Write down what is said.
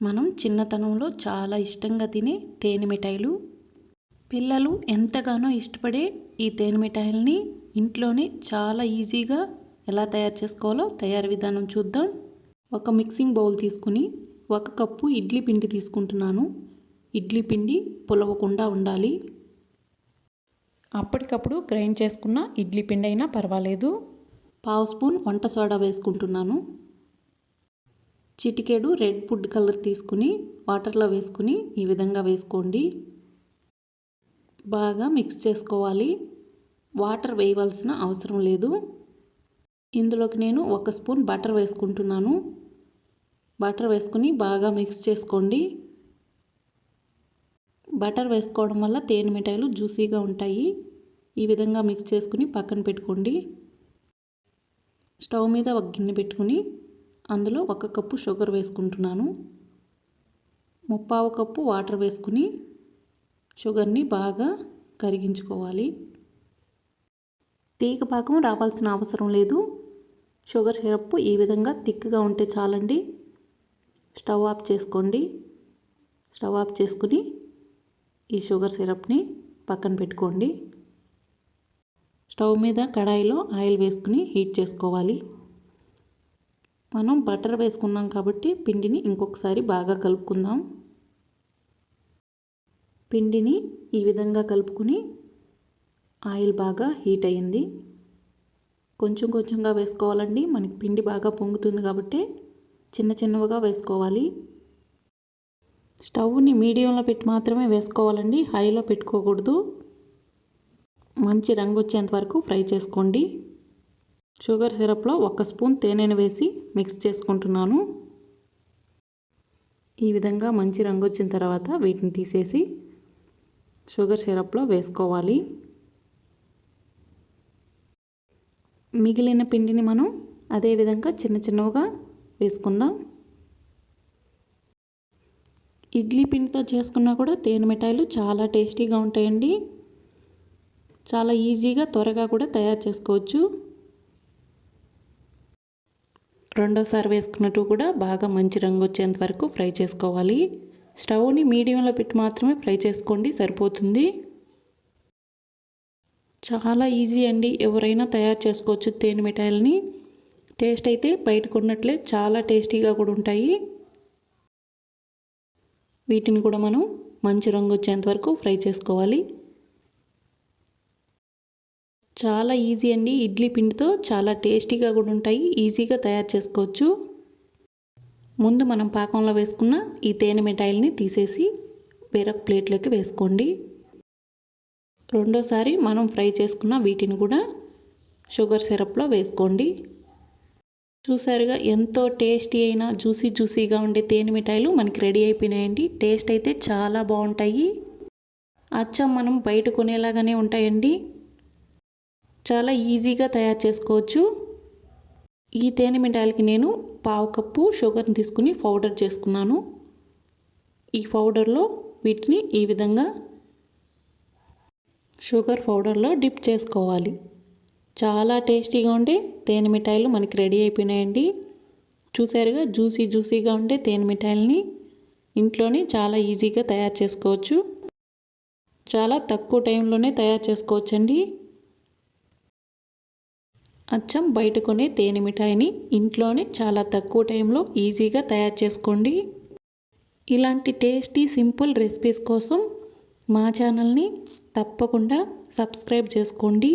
మనం చిన్నతనంలో చాలా ఇష్టంగా తినే తేనె మిఠాయిలు. పిల్లలు ఎంతగానో ఇష్టపడే ఈ తేనె మిఠాయిల్ని ఇంట్లోనే చాలా ఈజీగా ఎలా తయారు చేసుకోవాలో తయారు విధానం చూద్దాం. ఒక మిక్సింగ్ బౌల్ తీసుకుని ఒక కప్పు ఇడ్లీ పిండి తీసుకుంటున్నాను. ఇడ్లీ పిండి పులవకుండా ఉండాలి. అప్పటికప్పుడు గ్రైండ్ చేసుకున్న ఇడ్లీ పిండి అయినా పర్వాలేదు. పావు స్పూన్ వంట సోడా వేసుకుంటున్నాను. చిటికెడు రెడ్ ఫుడ్ కలర్ తీసుకుని వాటర్లో వేసుకుని ఈ విధంగా వేసుకోండి. బాగా మిక్స్ చేసుకోవాలి. వాటర్ వేయవలసిన అవసరం లేదు. ఇందులోకి నేను ఒక స్పూన్ బటర్ వేసుకుంటున్నాను. బటర్ వేసుకుని బాగా మిక్స్ చేసుకోండి. బటర్ వేసుకోవడం వల్ల తేనె మిఠాయిలు జ్యూసీగా ఉంటాయి. ఈ విధంగా మిక్స్ చేసుకుని పక్కన పెట్టుకోండి. స్టవ్ మీద ఒక గిన్నె పెట్టుకుని అందులో ఒక కప్పు షుగర్ వేసుకుంటున్నాను. ముప్పావు కప్పు వాటర్ వేసుకుని షుగర్ని బాగా కరిగించుకోవాలి. తీగ పాకం రావాల్సిన అవసరం లేదు. షుగర్ సిరప్ ఈ విధంగా థిక్గా ఉంటే చాలండి. స్టవ్ ఆఫ్ చేసుకోండి. స్టవ్ ఆఫ్ చేసుకుని ఈ షుగర్ సిరప్ని పక్కన పెట్టుకోండి. స్టవ్ మీద కడాయిలో ఆయిల్ వేసుకుని హీట్ చేసుకోవాలి. మనం బటర్ వేసుకున్నాం కాబట్టి పిండిని ఇంకొకసారి బాగా కలుపుకుందాం. పిండిని ఈ విధంగా కలుపుకుని ఆయిల్ బాగా హీట్ అయ్యింది. కొంచెం కొంచెంగా వేసుకోవాలండి. మనకి పిండి బాగా పొంగుతుంది కాబట్టి చిన్న చిన్నవిగా వేసుకోవాలి. స్టవ్ని మీడియంలో పెట్టి మాత్రమే వేసుకోవాలండి. హైలో పెట్టుకోకూడదు. మంచి రంగు వచ్చేంత వరకు ఫ్రై చేసుకోండి. షుగర్ సిరప్లో ఒక స్పూన్ తేనెను వేసి మిక్స్ చేసుకుంటున్నాను. ఈ విధంగా మంచి రంగు వచ్చిన తర్వాత వీటిని తీసేసి షుగర్ సిరప్లో వేసుకోవాలి. మిగిలిన పిండిని మనం అదే విధంగా చిన్న చిన్నవిగా వేసుకుందాం. ఇడ్లీ పిండితో చేసుకున్నా కూడా తేనె మిఠాయిలు చాలా టేస్టీగా ఉంటాయండి. చాలా ఈజీగా త్వరగా కూడా తయారు చేసుకోవచ్చు. రెండోసారి వేసుకున్నట్టు కూడా బాగా మంచి రంగు వచ్చేంత వరకు ఫ్రై చేసుకోవాలి. స్టవ్ని మీడియంలో పెట్టి మాత్రమే ఫ్రై చేసుకోండి సరిపోతుంది. చాలా ఈజీ అండి ఎవరైనా తయారు చేసుకోవచ్చు తేనె మిఠాయిలని. టేస్ట్ అయితే బయటకు ఉన్నట్లే చాలా టేస్టీగా కూడా ఉంటాయి. వీటిని కూడా మనం మంచి రంగు వచ్చేంత వరకు ఫ్రై చేసుకోవాలి. చాలా ఈజీ అండి. ఇడ్లీ పిండితో చాలా టేస్టీగా కూడా ఉంటాయి. ఈజీగా తయారు చేసుకోవచ్చు. ముందు మనం పాకంలో వేసుకున్న ఈ తేనె మిఠాయిల్ని తీసేసి వేరొక ప్లేట్లోకి వేసుకోండి. రెండోసారి మనం ఫ్రై చేసుకున్న వీటిని కూడా షుగర్ సిరప్లో వేసుకోండి. చూసారుగా ఎంతో టేస్టీ అయిన జ్యూసీ జ్యూసీగా ఉండే తేనె మిఠాయిలు మనకి రెడీ అయిపోయినాయండి. టేస్ట్ అయితే చాలా బాగుంటాయి. అచ్చం మనం బయట కొనేలాగానే ఉంటాయండి. చాలా ఈజీగా తయారు చేసుకోవచ్చు. ఈ తేనె మిఠాయిలకి నేను పావు కప్పు షుగర్ని తీసుకుని పౌడర్ చేసుకున్నాను. ఈ పౌడర్లో వీటిని ఈ విధంగా షుగర్ పౌడర్లో డిప్ చేసుకోవాలి. చాలా టేస్టీగా ఉండే తేనె మిఠాయిలు మనకి రెడీ అయిపోయినాయండి. చూసారుగా జ్యూసీ జ్యూసీగా ఉండే తేనె మిఠాయిల్ని ఇంట్లోనే చాలా ఈజీగా తయారు చేసుకోవచ్చు. చాలా తక్కువ టైంలోనే తయారు చేసుకోవచ్చండి. అచ్చం బయట కొనే తేనె మిఠాయిని ఇంట్లోనే చాలా తక్కువ టైంలో ఈజీగా తయారు చేసుకోండి. ఇలాంటి టేస్టీ సింపుల్ రెసిపీస్ కోసం మా ఛానల్ని తప్పకుండా సబ్స్క్రైబ్ చేసుకోండి.